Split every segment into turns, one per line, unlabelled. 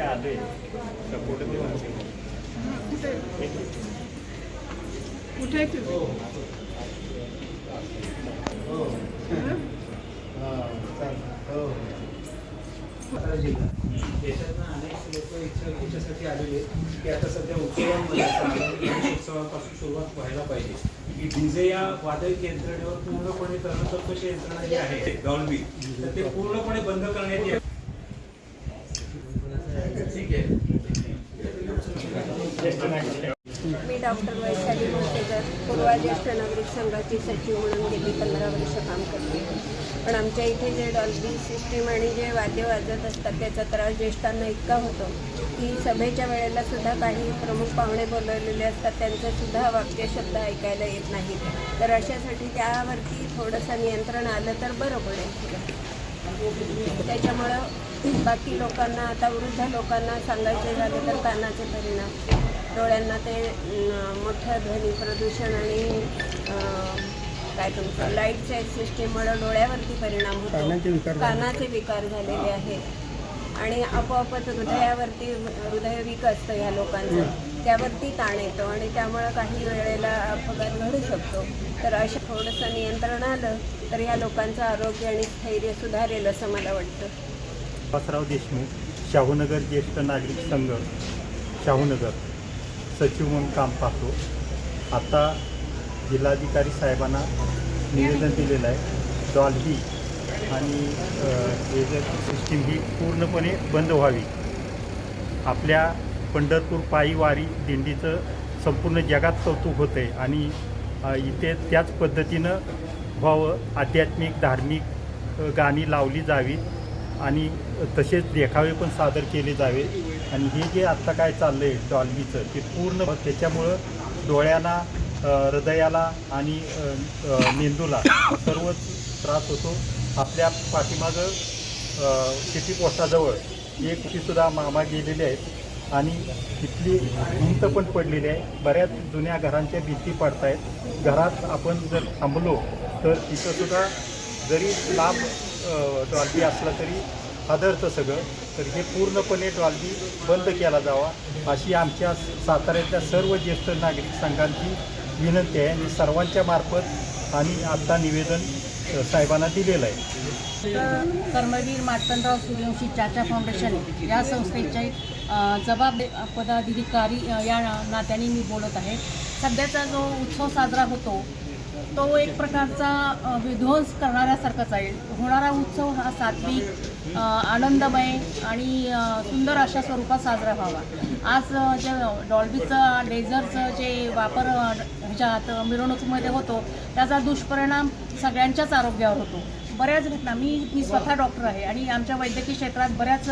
आले सपोर्ट
कुठे आहे
देशातनं अनेक लोक इच्छा याच्यासाठी आलेले आहेत की आता सध्या उत्सवांमध्ये उत्सवापासून सुरुवात व्हायला पाहिजे की डीजे या वादळी यंत्रणेवर पूर्णपणे तरणतप्पशी यंत्रणा जी आहे डॉल्बी तर ते पूर्णपणे बंद करण्यात येईल. ठीक आहे.
मी डॉक्टर वैशाली मोसेकर पूर्वा ज्येष्ठ नागरिक संघाची सचिव म्हणून गेली पंधरा वर्ष. पण आमच्या इथे जे डॉल्बी सिस्टीम आणि जे वाद्य वाजत असतात त्याचा त्रास ज्येष्ठांना इतका होतो की सभेच्या वेळेला सुद्धा काही प्रमुख पाहुणे बोलवलेले असतात त्यांचंसुद्धा वाक्यशब्द ऐकायला येत नाही. तर अशासाठी त्यावरती थोडंसं नियंत्रण आलं तर बरं पडेल त्याच्यामुळं बाकी लोकांना आता वृद्ध लोकांना सांगायचे झाले तर कानाचे परिणाम. डोळ्यांना ते मोठं ध्वनी प्रदूषण आणि काय तुमचं? लाइट सेट सिस्टीममुळे डोळ्यावरती परिणाम होतो. कानाचे विकार झालेले आहेत. आणि आपोआपच हृदयावरती हृदयविक असतं ह्या लोकांचं. त्यावरती ताण येतो आणि त्यामुळं काही वेळेला अपघात घडू शकतो. तर अशा थोडंसं नियंत्रण आलं तर ह्या लोकांचं आरोग्य आणि स्थैर्य सुधारेल असं मला वाटतं.
विश्वासराव देशमुख शाहूनगर ज्येष्ठ नागरिक संघ शाहूनगर. सचिव म्हणून काम पाहतो. आता जिल्हाधिकारी साहेबांना निवेदन दिलेलं आहे. डॉल्बी आणि सिस्टीम ही पूर्णपणे बंद व्हावी. आपल्या पंढरपूर पायी वारी दिंडीचं संपूर्ण जगात कौतुक होतं आहे आणि इथे त्याच पद्धतीनं व्हावं आध्यात्मिक धार्मिक गाणी लावली जावीत आणि तसेच देखावे पण सादर केले जावे. आणि हे जे आत्ता काय चाललं आहे डॉल्बीचं ते पूर्ण त्याच्यामुळं डोळ्यांना हृदयाला आणि मेंदूला सर्वच त्रास होतो. आपल्या पाठीमागं सिटी पोस्टाजवळ एक सुद्धा मामा गेलेले आहेत. आणि तिथली भिंत पण पडलेली आहे. बऱ्याच जुन्या घरांच्या भिंती पडत आहेत घरात आपण जर थांबलो तर तिथंसुद्धा जरी लांब डॉल्बी असला तरी आदरतं सगळं. तर हे पूर्णपणे डॉल्बी बंद केला जावा अशी आमच्या साताऱ्यातल्या सर्व ज्येष्ठ नागरिक संघांची विनंती आहे. आणि सर्वांच्या मार्फत आम्ही आत्ता निवेदन साहेबांना दिलेलं आहे.
कर्मवीर मार्तंडराव सूर्यवंशी चाचा फाउंडेशन या संस्थेचे जबाब पदाधिकारी या नात्याने मी बोलत आहे. सध्याचा जो उत्सव साजरा होतो तो एक प्रकारचा विध्वंस करणाऱ्यासारखाच आहे होणारा उत्सव हा सात्विक आनंदमय आणि सुंदर अशा स्वरूपात साजरा व्हावा. आज जे डॉल्बीचं लेझरचं जे वापर ह्याच्यात मिरवणुकीमध्ये होतो त्याचा दुष्परिणाम सगळ्यांच्याच आरोग्यावर होतो. बऱ्याच घटना. मी मी स्वतः डॉक्टर आहे आणि आमच्या वैद्यकीय क्षेत्रात बऱ्याच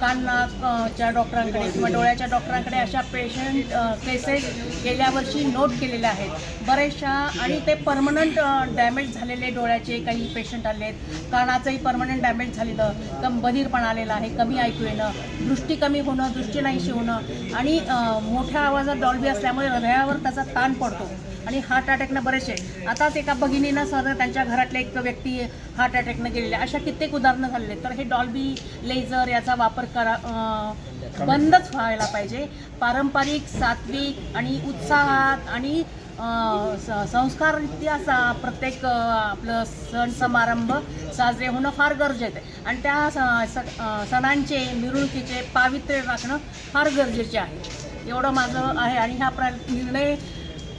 कान नाकच्या च्या डॉक्टरांकडे किंवा डोळ्याच्या डॉक्टरांकडे अशा पेशंट केसेस गेल्या वर्षी नोट केलेल्या आहेत. बऱ्याचशा आणि ते परमनंट डॅमेज झालेले डोळ्याचे काही पेशंट आले आहेत. कानाचंही परमनंट डॅमेज झालेलं कम बधीरपण आलेलं आहे कमी ऐकू येणं दृष्टी कमी होणं दृष्टी नाहीशी होणं आणि मोठ्या आवाजात डॉल्बी असल्यामुळे हृदयावर त्याचा ताण पडतो. आणि हार्ट अटॅकनं बरेचसे. आताच एका भगिनीनं सर त्यांच्या घरातले एक व्यक्ती हार्ट अटॅकनं गेलेले. अशा कित्येक उदाहरणं झालेले आहेत. तर हे डॉल्बी लेझर याचा वापर करा बंदच व्हायला पाहिजे. पारंपरिक सात्विक आणि उत्साहात आणि अं, स- संस्काररित्या सा प्रत्येक आपलं सण समारंभ साजरे होणं फार गरजेचं आहे. आणि त्या स- स- सणांचे मिरवणुकीचे पावित्र्य राखणं फार गरजेचे आहे. एवढं माझं आहे आणि हा प्र निर्णय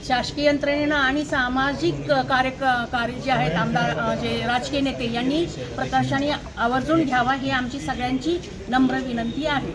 शासकीय यंत्रणेनं आणि सामाजिक कार्य कार्य जे आहेत आमदार जे राजकीय नेते यांनी प्रकर्षाने आवर्जून घ्यावा ही आमची सगळ्यांची नम्र विनंती आहे.